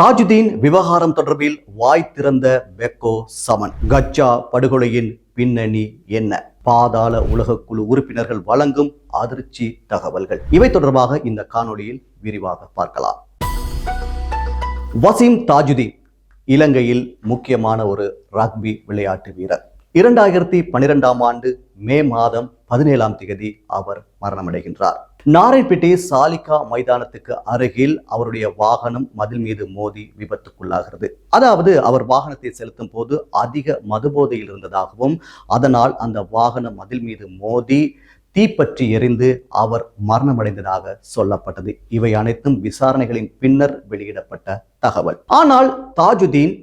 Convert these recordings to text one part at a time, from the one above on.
தாஜுதீன் விவகாரம் தொடர்பில் வாய் திறந்த பெக்கோ சமன். கச்சா படுகொலையின் பின்னணி என்ன? பாதாள உலகக்குழு உறுப்பினர்கள் வழங்கும் அதிர்ச்சி தகவல்கள். இவை தொடர்பாக இந்த காணொளியில் விரிவாக பார்க்கலாம். வசீம் தாஜுதீன் இலங்கையில் முக்கியமான ஒரு ரக்பி விளையாட்டு வீரர். இரண்டாயிரத்தி பன்னிரெண்டாம் ஆண்டு மே மாதம் பதினேழாம் தேதி அவர் மரணமடைகின்றார். நாரைப்பேட்டை சாலிகா மைதானத்துக்கு அருகில் அவருடைய வாகனம் மதில் மீது மோதி விபத்துக்குள்ளாகிறது. அதாவது அவர் வாகனத்தை செலுத்தும் போது அதிக மதுபோதையில் இருந்ததாகவும் அதனால் அந்த வாகனம் மதில் மீது மோதி தீப்பற்றி எரிந்து அவர் மரணமடைந்ததாக சொல்லப்பட்டது. இவை அனைத்தும் விசாரணைகளின் பின்னர் வெளியிடப்பட்ட தகவல். ஆனால் தாஜுதீன்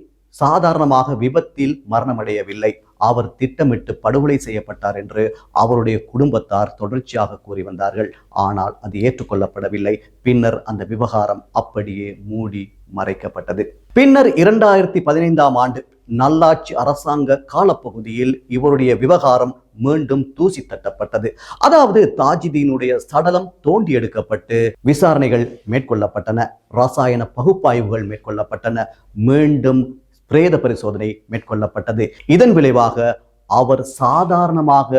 சாதாரணமாக விபத்தில் மரணமடையவில்லை. அவர் திட்டமிட்டு படுகொலை செய்யப்பட்டார் என்று அவருடைய குடும்பத்தார் தொடர்ச்சியாக கூறி வந்தார்கள். ஆனால் அது ஏற்றுக்கொள்ளப்படவில்லை. பின்னர் அந்த விவகாரம் அப்படியே மூடி மறைக்கப்பட்டது. பின்னர் இரண்டாயிரத்தி பதினைந்தாம் ஆண்டு நல்லாட்சி அரசாங்க காலப்பகுதியில் இவருடைய விவகாரம் மீண்டும் தூசி தட்டப்பட்டது. அதாவது தாஜிதீனுடைய சடலம் தோண்டி எடுக்கப்பட்டு விசாரணைகள் மேற்கொள்ளப்பட்டன. ரசாயன பகுப்பாய்வுகள் மேற்கொள்ளப்பட்டன. மீண்டும் பிரேத பரிசோதனை மேற்கொள்ளப்பட்டது. இதன் விளைவாக அவர் சாதாரணமாக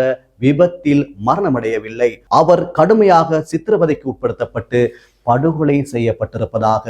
விபத்தில் மரணமடையவில்லை. அவர் கடுமையாக சித்திரவதைக்கு உட்படுத்தப்பட்டு படுகொலை செய்யப்பட்டிருப்பதாக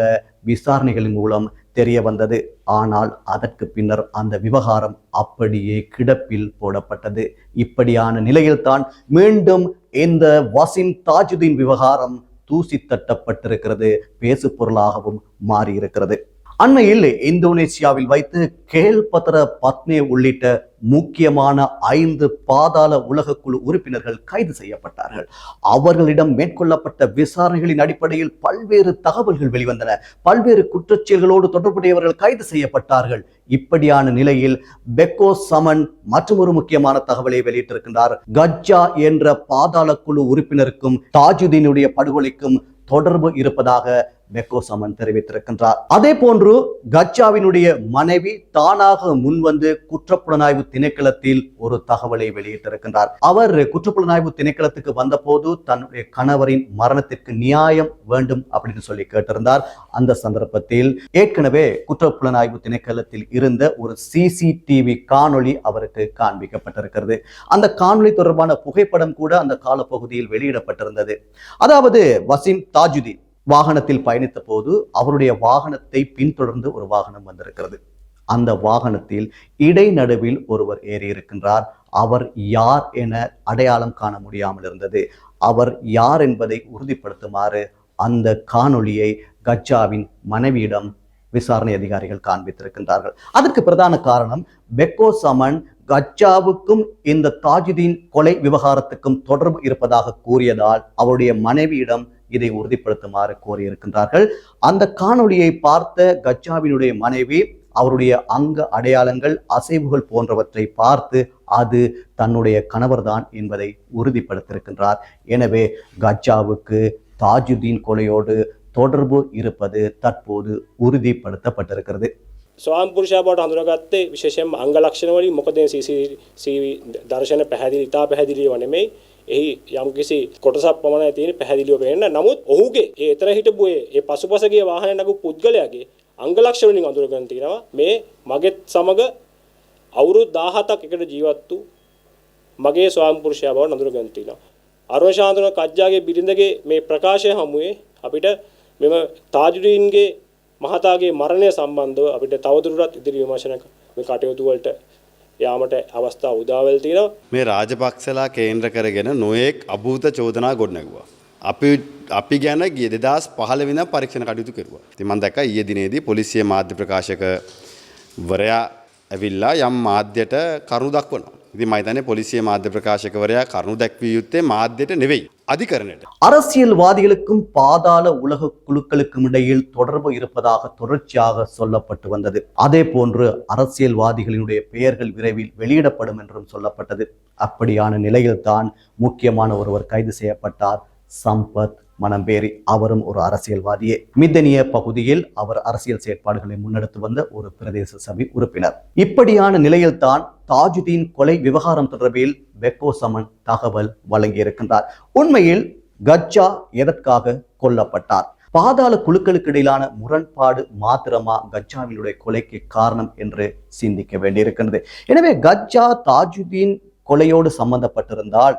விசாரணைகளின் மூலம் தெரிய வந்தது ஆனால் அதற்கு பின்னர் அந்த விவகாரம் அப்படியே கிடப்பில் போடப்பட்டது. இப்படியான நிலையில்தான் மீண்டும் இந்த வசிம் தாஜுதீன் விவகாரம் தூசி தட்டப்பட்டிருக்கிறது. பேசு பொருளாகவும் மாறியிருக்கிறது. அண்மையில் இந்தோனேசியாவில் வைத்து கேல்பத்ர பத்மே உள்ளிட்ட முக்கியமான ஐந்து பாதாள உலகக்குழு உறுப்பினர்கள் கைது செய்யப்பட்டார்கள். அவர்களிடம் மேற்கொள்ளப்பட்ட விசாரணைகளின் அடிப்படையில் பல்வேறு தகவல்கள் வெளிவந்தன. பல்வேறு குற்றச்செயல்களோடு தொடர்புடையவர்கள் கைது செய்யப்பட்டார்கள். இப்படியான நிலையில் பெக்கோ சமன் மற்றும் ஒரு முக்கியமான தகவலை வெளியிட்டிருக்கின்றார். கஜ்ஜா என்ற பாதாள குழு உறுப்பினருக்கும் தாஜுதீனுடைய படுகொலைக்கும் தொடர்பு இருப்பதாக மெக்கோசமன் தெரிவித்திருக்கின்றார். அதே போன்று கச்சாவினுடைய மனைவி தானாக முன்வந்து குற்றப்புலனாய்வு திணைக்களத்தில் ஒரு தகவலை வெளியிட்டிருக்கின்றார். அவர் குற்றப்புலனாய்வு திணைக்களத்துக்கு வந்தபோது தன்னுடைய கணவரின் மரணத்திற்கு நியாயம் வேண்டும் அப்படின்னு சொல்லி கேட்டிருந்தார். அந்த சந்தர்ப்பத்தில் ஏற்கனவே குற்றப்புலனாய்வு திணைக்களத்தில் இருந்த ஒரு சிசிடிவி காணொளி அவருக்கு காண்பிக்கப்பட்டிருக்கிறது. அந்த காணொளி தொடர்பான புகைப்படம் கூட அந்த காலப்பகுதியில் வெளியிடப்பட்டிருந்தது. அதாவது வசீம் தாஜுதீன் வாகனத்தில் பயணித்த போது அவருடைய வாகனத்தை பின்தொடர்ந்து ஒரு வாகனம் வந்திருக்கிறது. அந்த வாகனத்தில் இடைநடுவில் ஒருவர் ஏறி இருக்கின்றார் அவர் யார் என அடையாளம் காண முடியாமல் இருந்தது. அவர் யார் என்பதை உறுதிப்படுத்துமாறு அந்த காணொளியை கஜாவின் மனைவியிடம் விசாரணை அதிகாரிகள் காண்பித்திருக்கின்றார்கள். அதற்கு பிரதான காரணம் பெக்கோ சமன் கஜாவுக்கும் இந்த தாஜுதீன் கொலை விவகாரத்துக்கும் தொடர்பு இருப்பதாக கூறியதால் அவருடைய மனைவியிடம் இதை உறுதிப்படுத்துமாறு கோரியிருக்கின்றார்கள் அந்த காணொளியை பார்த்த கச்சாவினுடைய மனைவி அவருடைய அங்க அடையாளங்கள் அசைவுகள் போன்றவற்றை பார்த்து அது தன்னுடைய கணவர்தான் என்பதை உறுதிப்படுத்தியிருக்கின்றார் எனவே கஜாவுக்கு தாஜுதீன் கொலையோடு தொடர்பு இருப்பது தற்போது உறுதிப்படுத்தப்பட்டிருக்கிறது ස්වාම් පුරුෂයා බවට හඳුනගත්තේ විශේෂයෙන්ම අංග ලක්ෂණ වලින් මොකද CCTV දර්ශන පැහැදිලි ඉතා පැහැදිලිව නෙමෙයි එහි යම්කිසි කොටසක් පමණයි තියෙන පැහැදිලිව පේන්න නමුත් ඔහුගේ ඒ එතන හිටපු ඒ ඒ පසුපසගේ වාහනේ නැගු පුද්ගලයාගේ අංග ලක්ෂණ වලින් අඳුරගෙන තියෙනවා. මේ මගෙත් සමග අවුරුදු 17ක් එකට ජීවත් වූ මගේ ස්වාම පුරුෂයා බව අඳුරගෙන තියෙනවා. අරුණ ශාන්තන කජ්ජාගේ බිරිඳගේ මේ ප්‍රකාශය හමුවේ අපිට මෙම තාජුදීන්ගේ මහතාගේ මරණය සම්බන්ධව අපිට තවදුරටත් ඉදිරි විමර්ශන මේ කටයුතු වලට යාමට අවස්ථා උදාවෙල් තියෙනවා මේ රාජපක්ෂලා කේන්ද්‍ර කරගෙන නොයෙක් අභූත චෝදනා ගොඩනැගුවා. අපි අපි ගැන ගිය දෙදස් පහල වෙන පරීක්ෂණ කටයුතු කෙරුවා. ඉතින් මම දැක්කා ඊයේ දිනේදී පොලිසිය මාධ්‍ය ප්‍රකාශක වරයා ඇවිල්ලා යම් මාධ්‍යයට කරුණු දක්වනවා. ඉතින් මම හිතන්නේ පොලිසිය මාධ්‍ය ප්‍රකාශකවරයා කරුණු දැක්විය යුත්තේ මාධ්‍යයට නෙවෙයි அதிகரணයට. அரசியல்வாதிகளுக்கும் பாதாள உலக குழுக்களுக்கும் இடையில் தொடர்பு இருப்பதாக தொடர்ச்சியாக சொல்லப்பட்டு வந்தது. அதே போன்று அரசியல்வாதிகளினுடைய பெயர்கள் விரைவில் வெளியிடப்படும் என்றும் சொல்லப்பட்டது. அப்படியான நிலையில்தான் முக்கியமான ஒருவர் கைது செய்யப்பட்டார். சம்பத் மணம்பேரி அவரும் ஒரு அரசியல்வாதியே. மித்தனிய பகுதியில் அவர் அரசியல் செயற்பாடுகளை முன்னெடுத்து வந்த ஒரு பிரதேச சபை உறுப்பினர். இப்படியான நிலையில்தான் தாஜுதீன் கொலை விவகாரம் தொடர்பில் பெக்கோ சமன் தகவல் வழங்கியிருக்கின்றார். உண்மையில் கஜ்ஜா எதற்காக கொல்லப்பட்டார்? பாதாள குழுக்களுக்கு இடையிலான முரண்பாடு மாத்திரமா கஜாவினுடைய கொலைக்கு காரணம் என்று சிந்திக்க வேண்டியிருக்கின்றது. எனவே கஜா தாஜுதீன் கொலையோடு சம்பந்தப்பட்டிருந்தால்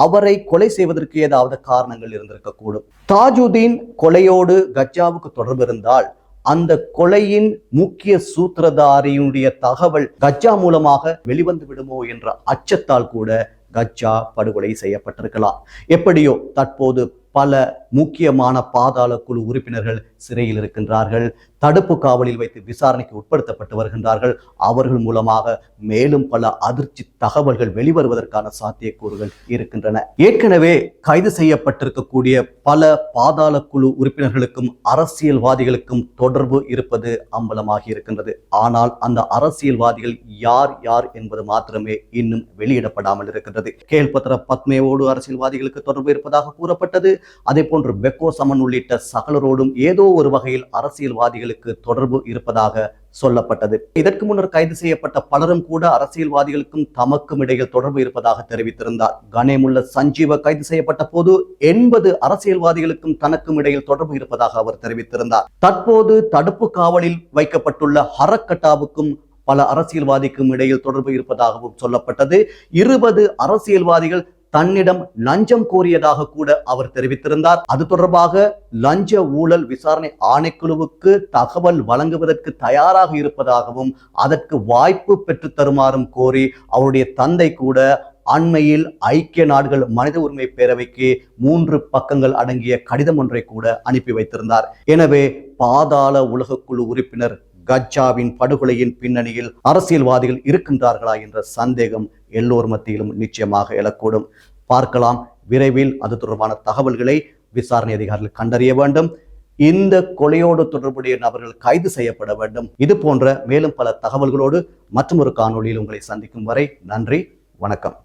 அவரை கொலை செய்வதற்கு ஏதாவது காரணங்கள் இருந்திருக்கக்கூடும். தாஜுதீன் கொலையோடு கஜாவுக்கு தொடர்பு இருந்தால் அந்த கொலையின் முக்கிய சூத்திரதாரியினுடைய தகவல் கஜா மூலமாக வெளிவந்து விடுமோ என்ற அச்சத்தால் கூட கஜா படுகொலை செய்யப்பட்டிருக்கலாம். எப்படியோ தற்போது பல முக்கியமான பாதாள குழு உறுப்பினர்கள் சிறையில் இருக்கின்றார்கள். தடுப்பு காவலில் வைத்து விசாரணைக்கு உட்படுத்தப்பட்டு வருகின்றார்கள். அவர்கள் மூலமாக மேலும் பல அதிர்ச்சி தகவல்கள் வெளிவருவதற்கான சாத்தியக்கூறுகள் இருக்கின்றன. ஏற்கனவே கைது செய்யப்பட்டிருக்கக்கூடிய பல பாதாள குழு உறுப்பினர்களுக்கும் அரசியல்வாதிகளுக்கும் தொடர்பு இருப்பது அம்பலமாகி இருக்கின்றது. ஆனால் அந்த அரசியல்வாதிகள் யார் யார் என்பது மாத்திரமே இன்னும் வெளியிடப்படாமல் இருக்கின்றது. கேள்பத்திர பத்மேவோடு அரசியல்வாதிகளுக்கு தொடர்பு இருப்பதாக கூறப்பட்டது. அதே போன்று பெக்கோ சமன் உள்ளிட்ட சகலரோடும் ஏதோ ஒரு வகையில் அரசியல்வாதிகளுக்கு தொடர்பு இருப்பதாக சொல்லப்பட்டது. இதற்கு முன்னர் கைது செய்யப்பட்ட பலரும் கூட அரசியல்வாதிகளுக்கும் தமக்கும் இடையில் தொடர்பு இருப்பதாக தெரிவித்திருந்தார். கனேமுள்ள சஞ்சீவ கைது செய்யப்பட்ட போது எண்பது அரசியல்வாதிகளுக்கும் தனக்கும் இடையில் தொடர்பு இருப்பதாக அவர் தெரிவித்திருந்தார். தற்போது தடுப்பு காவலில் வைக்கப்பட்டுள்ள ஹரக்கட்டாவுக்கும் பல அரசியல்வாதிக்கும் இடையில் தொடர்பு இருப்பதாகவும் சொல்லப்பட்டது. இருபது அரசியல்வாதிகள் தன்னிடம் லஞ்சம் கோரியதாக கூட அவர் தெரிவித்திருந்தார். அது தொடர்பாக லஞ்ச ஊழல் விசாரணை ஆணைக்குழுவுக்கு தகவல் வழங்குவதற்கு தயாராக இருப்பதாகவும் அதற்கு வாய்ப்பு பெற்றுத் தருமாறும் கோரி அவருடைய தந்தை கூட அண்மையில் ஐக்கிய நாடுகள் மனித உரிமை பேரவைக்கு மூன்று பக்கங்கள் அடங்கிய கடிதம் ஒன்றை கூட அனுப்பி வைத்திருந்தார். எனவே பாதாள உலகக்குழு உறுப்பினர் கஜாவின் படுகொலையின் பின்னணியில் அரசியல்வாதிகள் இருக்கின்றார்களா என்ற சந்தேகம் எல்லோர் மத்தியிலும் நிச்சயமாக எழக்கூடும். பார்க்கலாம். விரைவில் அது தொடர்பான தகவல்களை விசாரணை அதிகாரிகள் கண்டறிய வேண்டும். இந்த கொலையோடு தொடர்புடைய நபர்கள் கைது செய்யப்பட வேண்டும். இது போன்ற மேலும் பல தகவல்களோடு மற்றும் ஒரு காணொலியில் உங்களை சந்திக்கும் வரை நன்றி வணக்கம்.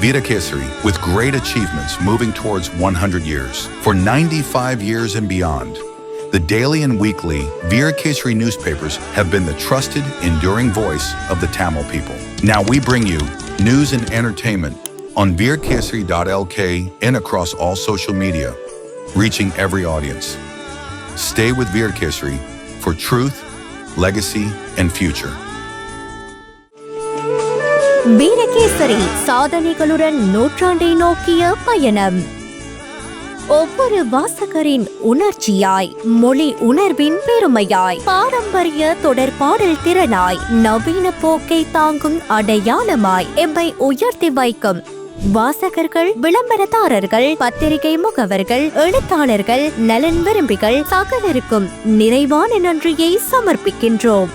Veera Kesari, with great achievements moving towards 100 years. For 95 years and beyond, the daily and weekly Veera Kesari newspapers have been the trusted, enduring voice of the Tamil people. Now we bring you news and entertainment on veerkesari.lk and across all social media, reaching every audience. Stay with Veera Kesari for truth, legacy, and future. Virakesari சாதனைகளுடன் நூற்றாண்டை நோக்கிய பயணம் ஒவ்வொரு வாசகரின் உணர்ச்சியாய் மொழி உணர்வின் பெருமையாய் பாரம்பரிய தொடர்பாடல் திறனாய் நவீன போக்கை தாங்கும் அடையாளமாய் எம்மை உயர்த்தி வைக்கும். வாசகர்கள் விளம்பரதாரர்கள் பத்திரிகை முகவர்கள் எழுத்தாளர்கள் நலன் விரும்பிகள் சகலருக்கும் நிறைவான நன்றியை சமர்ப்பிக்கின்றோம்.